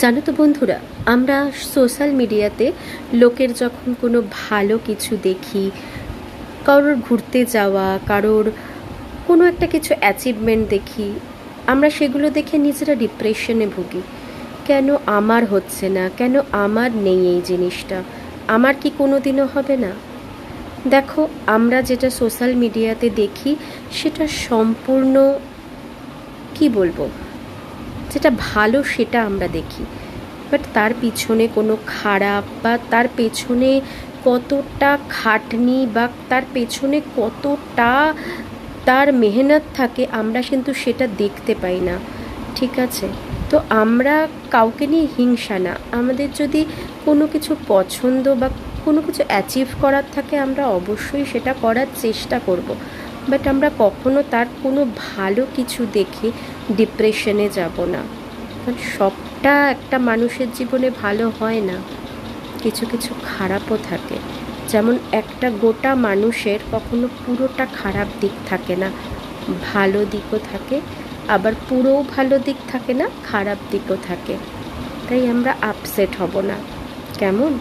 জানো তো বন্ধুরা, আমরা সোশ্যাল মিডিয়াতে লোকের যখন কোনো ভালো কিছু দেখি, কারোর ঘুরতে যাওয়া, কারোর কোনো একটা কিছু অ্যাচিভমেন্ট দেখি, আমরা সেগুলো দেখে নিজেরা ডিপ্রেশনে ভুগি। কেন আমার হচ্ছে না? কেন আমার নেই এই জিনিসটা? আমার কি কোনো দিনও হবে না? দেখো, আমরা যেটা সোশ্যাল মিডিয়াতে দেখি, সেটা সম্পূর্ণ, কি বলব? যেটা ভালো সেটা আমরা দেখি। বাট তার পিছনে কোনো খারাপ বা তার পেছনে কতটা খাটনি বা তার পেছনে কতটা তার মেহনত থাকে, আমরা কিন্তু সেটা দেখতে পাই না। ঠিক আছে? তো আমরা কাউকে নিয়ে হিংসা না। আমাদের যদি কোনো কিছু পছন্দ বা কোনো কিছু অ্যাচিভ করার থাকে, আমরা অবশ্যই সেটা করার চেষ্টা করব। বাট আমরা কখনো তার কোনো ভালো কিছু দেখে ডিপ্রেশনে যাব না। কারণ সবটা একটা মানুষের জীবনে ভালো হয় না। কিছু কিছু খারাপও থাকে। যেমন একটা গোটা মানুষের কখনো পুরোটা খারাপ দিক থাকে না। ভালো দিকও থাকে, আবার পুরোও ভালো দিক থাকে না, খারাপ দিকও থাকে। তাই আমরা আপসেট হব না। কেমন?